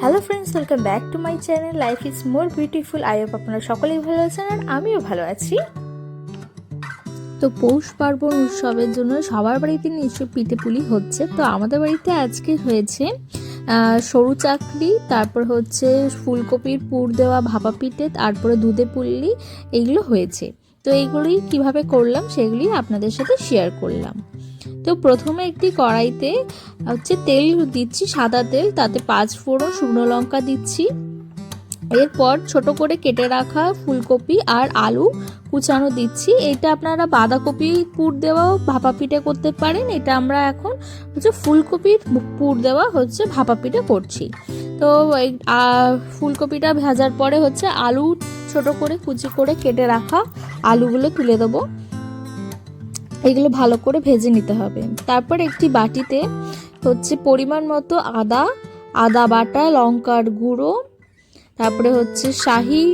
Hello friends welcome back to my channel life is more beautiful I hope আপনারা সকলেই ভালো আছেন আর আমিও ভালো আছি। তো পৌষ পার্বণ উৎসবের জন্য সবার বাড়িতে নিশ্চয়ই পিঠে পুলি হচ্ছে। তো আমাদের বাড়িতে আজকে হয়েছে সরু চাকরি, তারপর হচ্ছে ফুলকপির পুর দেওয়া ভাপা পিঠে, তারপরে দুধে পুল্লি এগুলো হয়েছে। তো এইগুলি কীভাবে করলাম, সেগুলি আপনাদের সাথে শেয়ার করলাম। তো প্রথমে একটি কড়াইতে হচ্ছে তেল দিচ্ছি, সাদা তেল, তাতে পাঁচ ফোড়ন শুকনো লঙ্কা দিচ্ছি। এরপর ছোট করে কেটে রাখা ফুলকপি আর আলু কুচানো দিচ্ছি। এটা আপনারা বাঁধাকপি পুর দেওয়াও ভাপা পিঠে করতে পারেন। এটা আমরা এখন হচ্ছে ফুলকপির পুর দেওয়া হচ্ছে ভাপা পিঠে করছি। তো ফুলকপিটা ভাজার পরে হচ্ছে আলু ছোট করে কুচি করে কেটে রাখা আলুগুলো তুলে দেবো। এগুলো ভালো করে ভেজে নিতে হবে। তারপর একটি বাটিতে হচ্ছে পরিমাণ মতো আদা আদা বাটা, লঙ্কার গুঁড়ো, তারপরে হচ্ছে শাহি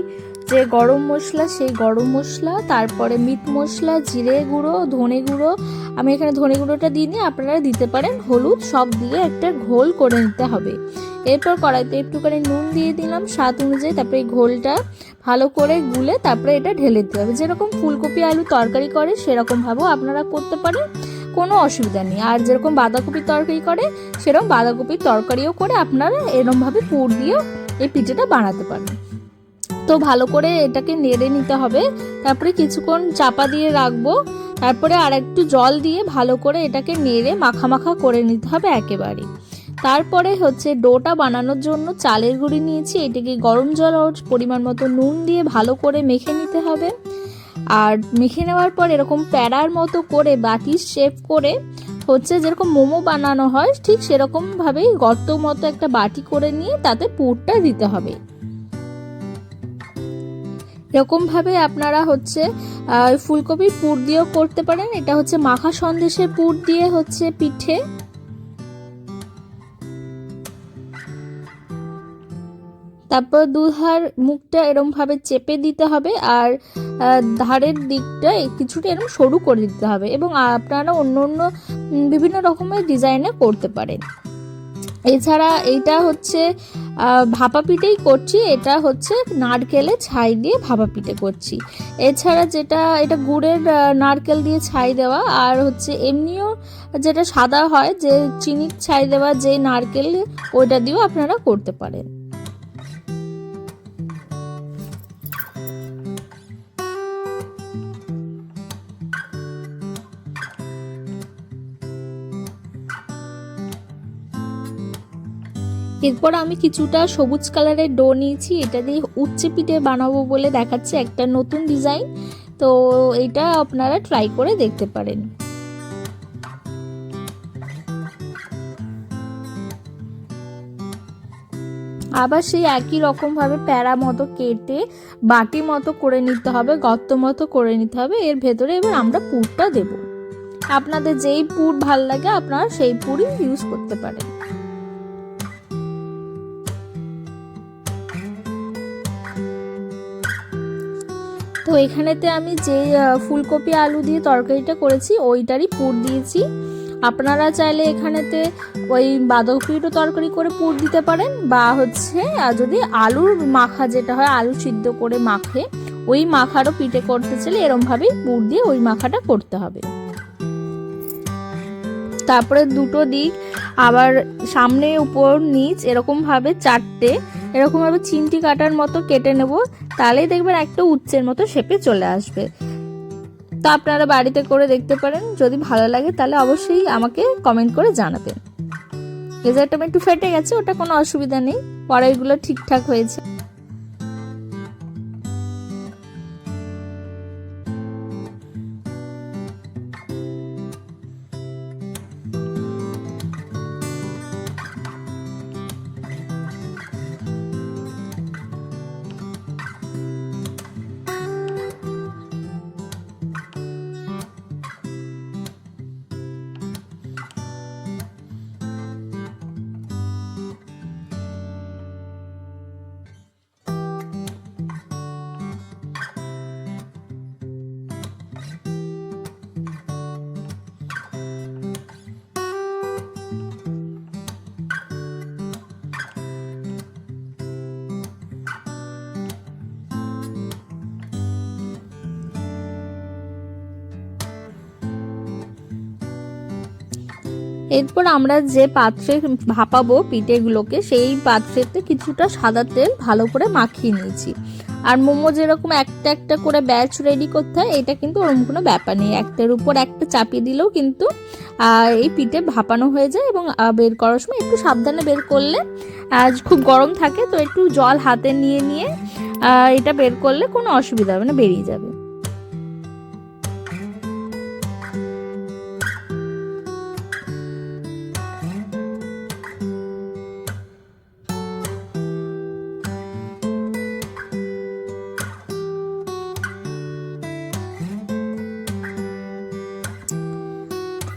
যে গরম মশলা, সেই গরম মশলা, তারপরে মিট মশলা, জিরে গুঁড়ো, ধনে গুঁড়ো। আমি এখানে ধনে গুঁড়োটা দিইনি, আপনারা দিতে পারেন। হলুদ সব দিয়ে একটা ঘোল করে নিতে হবে। এরপর কড়াইতে একটুখানি নুন দিয়ে দিলাম স্বাদ অনুযায়ী, তারপরে ঘোলটা ভালো করে গুলে তারপরে এটা ঢেলে দিতে হবে। যেরকম ফুলকপি আলু তরকারি করে, সেরকমভাবেও আপনারা করতে পারেন, কোনো অসুবিধা নেই। আর যেরকম বাঁধাকপির তরকারি করে, সেরকম বাঁধাকপির তরকারিও করে আপনারা এরমভাবে পুর দিয়েও এই পিঠেটা বানাতে পারেন তো ভালো করে এটাকে নেড়ে নিতে হবে। তারপরে কিছুক্ষণ চাপা দিয়ে রাখব। তারপরে আর একটু জল দিয়ে ভালো করে এটাকে নেড়ে মাখা মাখা করে নিতে হবে একেবারে। তারপরে হচ্ছে ডোটা বানানোর জন্য চালের গুঁড়ি নিয়েছি। এটাকে গরম জল আর পরিমাণ মতো নুন দিয়ে ভালো করে মেখে নিতে হবে। আর মেখে নেওয়ার পর এরকম প্যারার মতো করে বাটির শেপ করে হচ্ছে যেরকম মোমো বানানো হয়, ঠিক সেরকমভাবেই গর্ত মতো একটা বাটি করে নিয়ে তাতে পুরটা দিতে হবে। এরকমভাবে আপনারা হচ্ছে ফুলকপির পুর দিয়েও করতে পারেন। এটা হচ্ছে মাখা সন্দেশের পুর দিয়ে হচ্ছে পিঠে। তারপর দুধার মুখটা এরম ভাবে চেপে দিতে হবে আর ধারের দিকটা কিছুটা এরকম সরু করে দিতে হবে এবং আপনারা অন্য অন্য বিভিন্ন রকমের ডিজাইনে করতে পারেন। এছাড়া এইটা হচ্ছে ভাপা পিঠেই করছি। এটা হচ্ছে নারকেলে ছাই দিয়ে ভাপা পিঠে করছি। এছাড়া যেটা, এটা গুড়ের নারকেল দিয়ে ছাই দেওয়া। আর হচ্ছে এমনিও যেটা সাদা হয়, যে চিনির ছাই দেওয়া, যে নারকেল, ওইটা দিয়েও আপনারা করতে পারেন। এরপর আমি কিছুটা সবুজ কালারের ডো নিয়েছি, এটা দিয়ে উচ্চে পিঠে বানাবো বলে দেখাচ্ছে একটা নতুন ডিজাইন। তো এটা আপনারা ট্রাই করে দেখতে পারেন। আবার সেই একই রকমভাবে প্যারা মতো কেটে বাটি মতো করে নিতে হবে, গর্ত মতো করে নিতে হবে। এর ভেতরে এবার আমরা পুরটা দেব। আপনাদের যেই পুর ভালো লাগে আপনারা সেই পুরই ইউজ করতে পারেন। তো এখানেতে আমি যে ফুলকপি, আলু দিয়ে তরকারিটা করেছি, ওইটারই পুর দিয়েছি। আপনারা চাইলে এখানেতে ওই বাঁধাকপিরও তরকারি করে পুর দিতে পারেন, বা হচ্ছে যদি আলুর মাখা যেটা হয়, আলু সিদ্ধ করে মাখে, ওই মাখারও পিঠে করতে চাইলে এরমভাবেই পুর দিয়ে ওই মাখাটা করতে হবে। তারপরে দুটো দিক, আবার সামনে উপর নিচ এরকমভাবে চারটে, এরকমভাবে চিমটি কাটার মতো কেটে নেব তাহলেই দেখবেন একটা উচ্চের মতো শেপে চলে আসবে। তো আপনারা বাড়িতে করে দেখতে পারেন, যদি ভালো লাগে তাহলে অবশ্যই আমাকে কমেন্ট করে জানাবেন। রেজাল্টটা একটু ফেটে গেছে, ওটা কোনো অসুবিধা নেই, পড়াইগুলো ঠিকঠাক হয়েছে। এরপর আমরা যে পাত্রে ভাপাবো পিঠেগুলোকে, সেই পাত্রেতে কিছুটা সাদা তেল ভালো করে মাখিয়ে নিয়েছি। আর মোমো যেরকম একটা একটা করে ব্যাচ রেডি করতে হয়, এটা কিন্তু ওরকম কোনো ব্যাপার নেই। একটার উপর একটা চাপিয়ে দিলেও কিন্তু এই পিঠে ভাপানো হয়ে যায় এবং বের করার সময় একটু সাবধানে বের করলে আজ খুব গরম থাকে, তো একটু জল হাতে নিয়ে নিয়ে এটা বের করলে কোনো অসুবিধা হবে না, বেরিয়ে যাবে।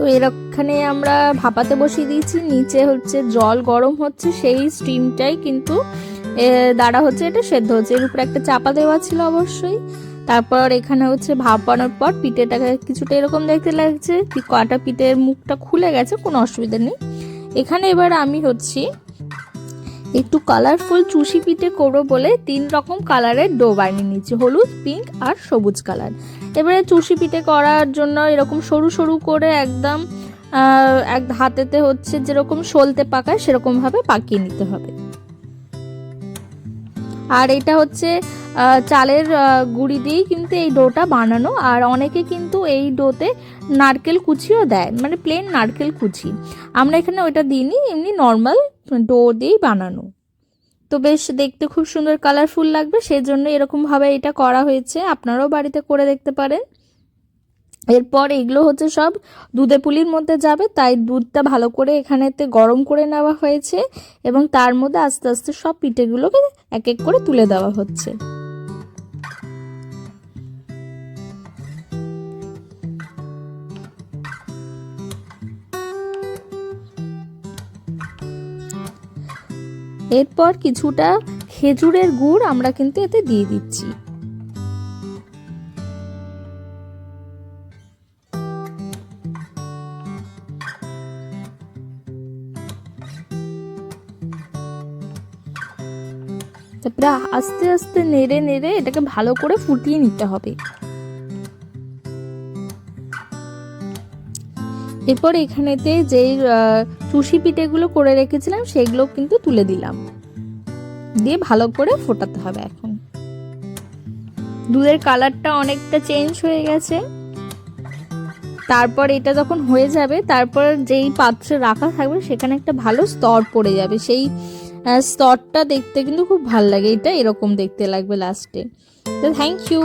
তো এরখানে আমরা ভাপাতে বসিয়ে দিয়েছি। নিচে হচ্ছে জল গরম হচ্ছে, সেই স্টিমটাই কিন্তু দাঁড়া হচ্ছে, এটা সেদ্ধ হচ্ছে। এর উপরে একটা চাপা দেওয়া ছিল অবশ্যই। তারপর এখানে হচ্ছে ভাপানোর পর পিঠেটাকে কিছুটা এরকম দেখতে লাগছে কি কটা পিঠের মুখটা খুলে গেছে, কোনো অসুবিধা নেই। এখানে এবার আমি হচ্ছি একটু কালারফুল চুষি পিঠে করব বলে তিন রকম কালারের ডো বানিয়ে নিচ্ছি। হলুদ পিঙ্ক আর সবুজ কালার এবারে চুষি পিঠে করার জন্য এরকম সরু সরু করে একদম এক হাতেতে হচ্ছে যেরকম সলতে পাকায় সেরকম ভাবে পাকিয়ে নিতে হবে। আর এটা হচ্ছে চালের গুঁড়ি দিয়েই কিন্তু এই ডোটা বানানো। আর অনেকে কিন্তু এই ডোতে নারকেল কুচিও দেয় মানে প্লেন নারকেল কুচি। আমরা এখানে ওইটা দিইনি, এমনি নর্মাল ডো দিয়েই বানানো। তো বেশ দেখতে খুব সুন্দর কালারফুল লাগবে সেই জন্য এরকমভাবে এটা করা হয়েছে। আপনারাও বাড়িতে করে দেখতে পারেন। এরপর এগুলো হচ্ছে সব দুধে পুলির মধ্যে যাবে, তাই দুধটা ভালো করে এখানেতে গরম করে নেওয়া হয়েছে এবং তার মধ্যে আস্তে আস্তে সব পিঠেগুলোকে এক এক করে তুলে দেওয়া হচ্ছে। এরপর কিছুটা খেজুরের গুড় আমরা কিন্তু এতে দিয়ে দিচ্ছি। তারপরে আস্তে আস্তে নেড়ে নেড়ে এটাকে ভালো করে ফুটিয়ে নিতে হবে। এরপর এখানেতে যেই চুষি পিঠেগুলো করে রেখেছিলাম, সেগুলো কিন্তু তুলে দিলাম। দিয়ে ভালো করে ফোটাতে হবে এখন। দুধের কালারটা অনেকটা চেঞ্জ হয়ে গেছে। তারপর এটা যখন হয়ে যাবে, তারপর যেই পাত্রে রাখা থাকবে, সেখানে একটা ভালো স্তর পড়ে যাবে। সেই স্তরটা দেখতে কিন্তু খুব ভালো লাগে। এটা এরকম দেখতে লাগবে লাস্টে। তো থ্যাংক ইউ।